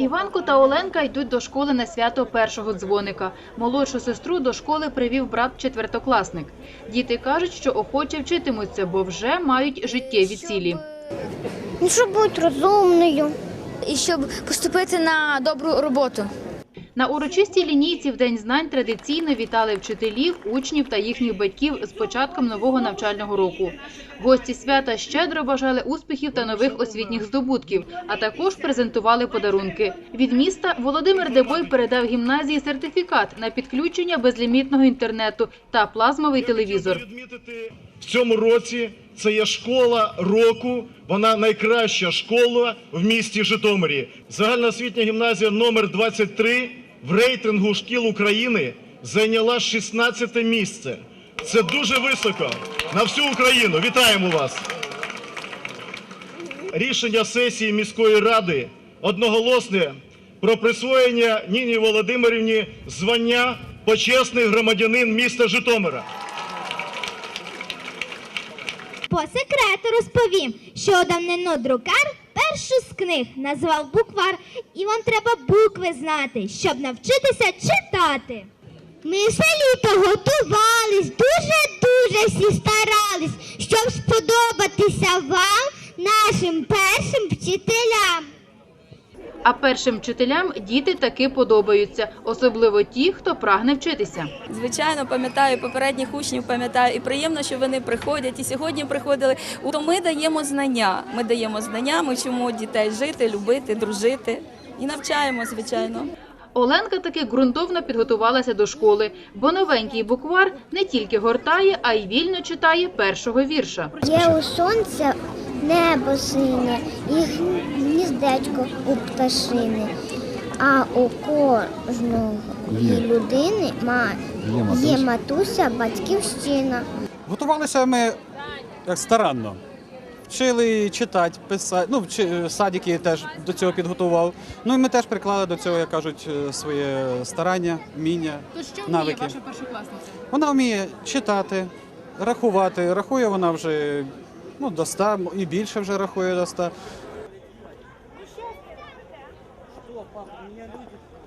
Іванко та Оленка йдуть до школи на свято першого дзвоника. Молодшу сестру до школи привів брат четвертокласник. Діти кажуть, що охоче вчитимуться, бо вже мають життєві цілі. Ну, щоб бути розумною. і щоб поступити на добру роботу. На урочистій лінійці в День знань традиційно вітали вчителів, учнів та їхніх батьків з початком нового навчального року. Гості свята щедро бажали успіхів та нових освітніх здобутків, а також презентували подарунки. Від міста Володимир Дебой передав гімназії сертифікат на підключення безлімітного інтернету та плазмовий телевізор. В цьому році це є школа року. Вона найкраща школа в місті Житомирі. Загальноосвітня гімназія номер 23 в рейтингу шкіл України зайняла 16 місце. Це дуже високо на всю Україну. Вітаємо вас! Рішення сесії міської ради одноголосне про присвоєння Ніні Володимирівні звання почесний громадянин міста Житомира. По секрету розповім, що давнину друкар першу з книг назвав буквар, і вам треба букви знати, щоб навчитися читати. Ми все літо готувались, дуже-дуже всі старались, щоб сподобатися вам, нашим першим вчителям. А першим вчителям діти таки подобаються, особливо ті, хто прагне вчитися. Звичайно, пам'ятаю попередніх учнів, пам'ятаю, і приємно, що вони приходять. І сьогодні приходили. То ми даємо знання. Ми даємо знання, ми вчимо дітей жити, любити, дружити і навчаємо, звичайно. Оленка таки ґрунтовно підготувалася до школи, бо новенький буквар не тільки гортає, а й вільно читає першого вірша. Є у сонця небо сине і гніздечко у пташини. А у кожного людини ма- є матуся, батьківщина. Готувалися ми як старанно. Вчили читати, писати. Ну, вчи, садики теж до цього підготував. Ну і ми теж приклали до цього, як кажуть, е, своє старання, вміння, навики. першокласниця? Вона вміє читати, рахувати. Рахує вона вже ну, до 100, і більше вже рахує до 100.